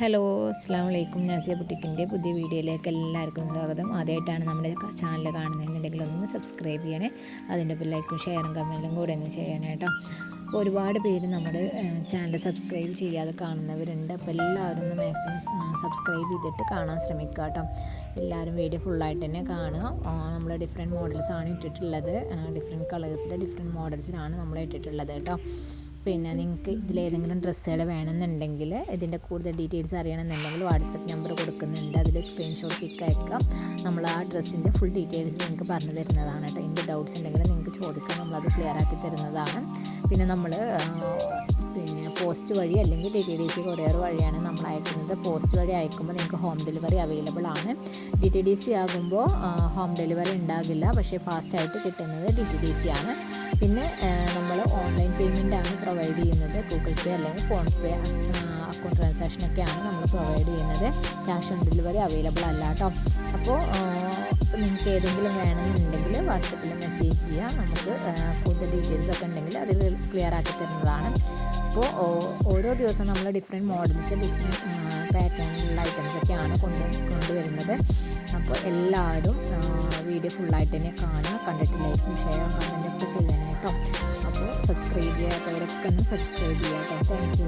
Hello അസ്സാം വലൈക്കും നാസിയ ബുട്ടിക്കിന്റെ പുതിയ വീഡിയോയിലേക്ക് എല്ലാവർക്കും സ്വാഗതം. ആദ്യമായിട്ടാണ് നമ്മുടെ ചാനൽ കാണുന്നതെന്നുണ്ടെങ്കിൽ ഒന്ന് സബ്സ്ക്രൈബ് ചെയ്യണേ. അതിന്റെ ലൈക്കും ഷെയറും കമന്റും കൂടെ ഒന്ന് ചെയ്യണേ കേട്ടോ അപ്പോൾ ഒരുപാട് പേര് നമ്മുടെ ചാനൽ സബ്സ്ക്രൈബ് ചെയ്യാതെ കാണുന്നവരുണ്ട്. അപ്പോൾ എല്ലാവരും ഒന്ന് മാക്സിമം സബ്സ്ക്രൈബ് ചെയ്തിട്ട് കാണാൻ ശ്രമിക്കുക കേട്ടോ എല്ലാവരും വീഡിയോ ഫുള്ളായിട്ട് തന്നെ കാണുക. നമ്മൾ ഡിഫറെന്റ് മോഡൽസാണ് ഇട്ടിട്ടുള്ളത്. ഡിഫറെന്റ് കളേഴ്സിലെ ഡിഫറെന്റ് മോഡൽസിലാണ് നമ്മൾ ഇട്ടിട്ടുള്ളത് കേട്ടോ പിന്നെ നിങ്ങൾക്ക് ഇതിലേതെങ്കിലും ഡ്രസ്സുകൾ വേണമെന്നുണ്ടെങ്കിൽ ഇതിന്റെ കൂടുതൽ ഡീറ്റെയിൽസ് അറിയണമെന്നുണ്ടെങ്കിൽ വാട്സപ്പ് നമ്പർ കൊടുക്കുന്നുണ്ട്. അതിൽ സ്ക്രീൻഷോട്ട് പിക്ക് അയക്കാം. നമ്മൾ ആ ഡ്രസ്സിന്റെ ഫുൾ ഡീറ്റെയിൽസ് നിങ്ങൾക്ക് പറഞ്ഞു തരുന്നതാണ് കേട്ടോ. എന്റെ ഡൗട്ട്സ് ഉണ്ടെങ്കിൽ നിങ്ങൾക്ക് ചോദിക്കാം. നമ്മളത് ക്ലിയർ ആക്കി തരുന്നതാണ്. പിന്നെ നമ്മൾ പിന്നെ പോസ്റ്റ് വഴി അല്ലെങ്കിൽ D T D C courier വഴിയാണ് നമ്മൾ അയക്കുന്നത്. പോസ്റ്റ് വഴി അയക്കുമ്പോൾ നിങ്ങൾക്ക് ഹോം ഡെലിവറി അവൈലബിൾ ആണ്. ഡി ടി ഡി സി ആകുമ്പോൾ ഹോം ഡെലിവറി ഉണ്ടാകില്ല. പക്ഷേ ഫാസ്റ്റായിട്ട് കിട്ടുന്നത് ഡി ടി ഡി സി ആണ്. പിന്നെ നമ്മൾ ഓൺലൈൻ പേയ്മെന്റ് ആണ് പ്രൊവൈഡ് ചെയ്യുന്നത്. ഗൂഗിൾ പേ അല്ലെങ്കിൽ ഫോൺ പേ അക്കൗണ്ട് ട്രാൻസാക്ഷനൊക്കെയാണ് നമ്മൾ പ്രൊവൈഡ് ചെയ്യുന്നത്. ക്യാഷ് ഓൺ ഡെലിവറി അവൈലബിൾ അല്ല കേട്ടോ അപ്പോൾ നിങ്ങൾക്ക് ഏതെങ്കിലും വേണമെന്നുണ്ടെങ്കിൽ വാട്സപ്പിൽ മെസ്സേജ് ചെയ്യുക നമുക്ക് കൂടുതൽ ഡീറ്റെയിൽസ് ഒക്കെ ഉണ്ടെങ്കിൽ അതിൽ ക്ലിയർ ആക്കി തരുന്നതാണ്. അപ്പോൾ ഓരോ ദിവസം നമ്മൾ ഡിഫറെന്റ് മോഡൽസ് ഡിഫറെന്റ് പാറ്റേണിലുള്ള ഐറ്റംസൊക്കെയാണ് കൊണ്ട് കൊണ്ടുവരുന്നത്. അപ്പോൾ എല്ലാവരും വീഡിയോ ഫുള്ളായിട്ട് തന്നെ കാണുക കണ്ടിട്ട് ലൈക്കും ഷെയറും കമന്റൊക്കെ ചെയ്യണം. കേട്ടോ. അപ്പോൾ സബ്സ്ക്രൈബ് ചെയ്യാത്തവരൊക്കെ ഒന്ന് സബ്സ്ക്രൈബ് ചെയ്യാം കേട്ടോ. Thank you